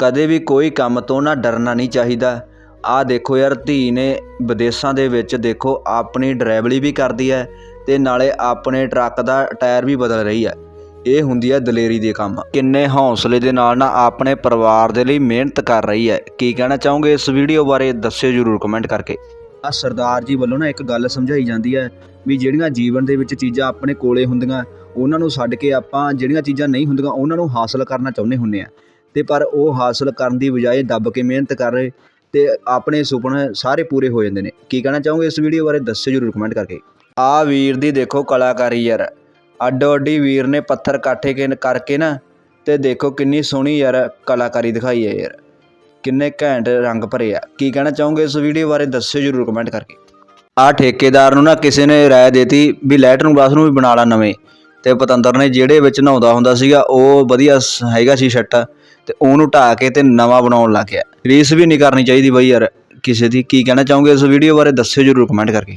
ਕਦੇ ਵੀ ਕੋਈ ਕੰਮ ਤੋਂ ਨਾ ਡਰਨਾ ਨਹੀਂ ਚਾਹੀਦਾ। ਆਹ ਦੇਖੋ ਯਾਰ, ਧੀ ਨੇ ਵਿਦੇਸ਼ਾਂ ਦੇ ਵਿੱਚ ਦੇਖੋ ਆਪਣੀ ਡਰਾਈਵਰੀ ਵੀ ਕਰਦੀ ਹੈ ਅਤੇ ਨਾਲੇ ਆਪਣੇ ਟਰੱਕ ਦਾ ਟਾਇਰ ਵੀ ਬਦਲ ਰਹੀ ਹੈ। ਇਹ ਹੁੰਦੀ ਹੈ ਦਲੇਰੀ ਦੇ ਕੰਮ। ਕਿੰਨੇ ਹੌਂਸਲੇ ਦੇ ਨਾਲ ਨਾ ਆਪਣੇ ਪਰਿਵਾਰ ਦੇ ਲਈ ਮਿਹਨਤ ਕਰ ਰਹੀ ਹੈ। ਕੀ ਕਹਿਣਾ ਚਾਹੋਗੇ ਇਸ ਵੀਡੀਓ ਬਾਰੇ, ਦੱਸਿਓ ਜਰੂਰ ਕਮੈਂਟ ਕਰਕੇ। ਆ ਸਰਦਾਰ ਜੀ ਵੱਲੋਂ ਨਾ ਇੱਕ ਗੱਲ ਸਮਝਾਈ ਜਾਂਦੀ ਹੈ ਵੀ ਜਿਹੜੀਆਂ ਜੀਵਨ ਦੇ ਵਿੱਚ ਚੀਜ਼ਾਂ ਆਪਣੇ ਕੋਲੇ ਹੁੰਦੀਆਂ, ਉਹਨਾਂ ਨੂੰ ਛੱਡ ਕੇ ਆਪਾਂ ਜਿਹੜੀਆਂ ਚੀਜ਼ਾਂ ਨਹੀਂ ਹੁੰਦੀਆਂ, ਉਹਨਾਂ ਨੂੰ ਹਾਸਲ ਕਰਨਾ ਚਾਹੁੰਦੇ ਹੁੰਦੇ ਆ। ਤੇ ਪਰ ਉਹ ਹਾਸਲ ਕਰਨ ਦੀ ਬਜਾਏ ਦੱਬ ਕੇ ਮਿਹਨਤ ਕਰ ਰਹੇ ਤੇ ਆਪਣੇ ਸੁਪਨੇ ਸਾਰੇ ਪੂਰੇ ਹੋ ਜਾਂਦੇ ਨੇ। ਕੀ ਕਹਿਣਾ ਚਾਹੋਗੇ ਇਸ ਵੀਡੀਓ ਬਾਰੇ ਦੱਸਿਓ ਜਰੂਰ ਕਮੈਂਟ ਕਰਕੇ। ਆ ਵੀਰ ਦੀ ਦੇਖੋ ਕਲਾਕਾਰੀ ਯਾਰ। ਅੱਡੋ ਅੱਡੀ ਵੀਰ ਨੇ ਪੱਥਰ ਇਕੱਠੇ ਕਰਕੇ ਨਾ ਤੇ ਦੇਖੋ ਕਿੰਨੀ ਸੋਹਣੀ ਯਾਰ ਕਲਾਕਾਰੀ ਦਿਖਾਈ ਹੈ ਯਾਰ। ਕਿੰਨੇ ਘੈਂਟ ਰੰਗ ਭਰੇ ਆ। ਕੀ ਕਹਿਣਾ ਚਾਹੋਗੇ ਇਸ ਵੀਡੀਓ ਬਾਰੇ ਦੱਸਿਓ ਜਰੂਰ ਕਮੈਂਟ ਕਰਕੇ। ਆ ਠੇਕੇਦਾਰ ਨੂੰ ਨਾ ਕਿਸੇ ਨੇ ਰਾਏ ਦੇਤੀ ਵੀ ਲੈਟਰਨ ਬਾਥਰੂਮ ਵੀ ਬਣਾ ਲਾ ਨਵੇਂ। ਤੇ ਪਤੰਦਰ ਨੇ ਜਿਹੜੇ ਵਿੱਚ ਨਹਾਉਂਦਾ ਹੁੰਦਾ ਸੀਗਾ, ਉਹ ਵਧੀਆ ਹੈਗਾ ਸੀ ਛੱਟ ਤੇ ਉਹਨੂੰ ਢਾ ਕੇ ਤੇ ਨਵਾਂ ਬਣਾਉਣ ਲੱਗ ਗਿਆ। ਰੀਸ ਵੀ ਨਹੀਂ ਕਰਨੀ ਚਾਹੀਦੀ ਬਈ ਯਾਰ, ਕਿਸੇ ਦੀ ਕੀ ਕਹਿਣਾ ਚਾਹੋਗੇ ਇਸ ਵੀਡੀਓ ਬਾਰੇ ਦੱਸਿਓ ਜਰੂਰ ਕਮੈਂਟ ਕਰਕੇ।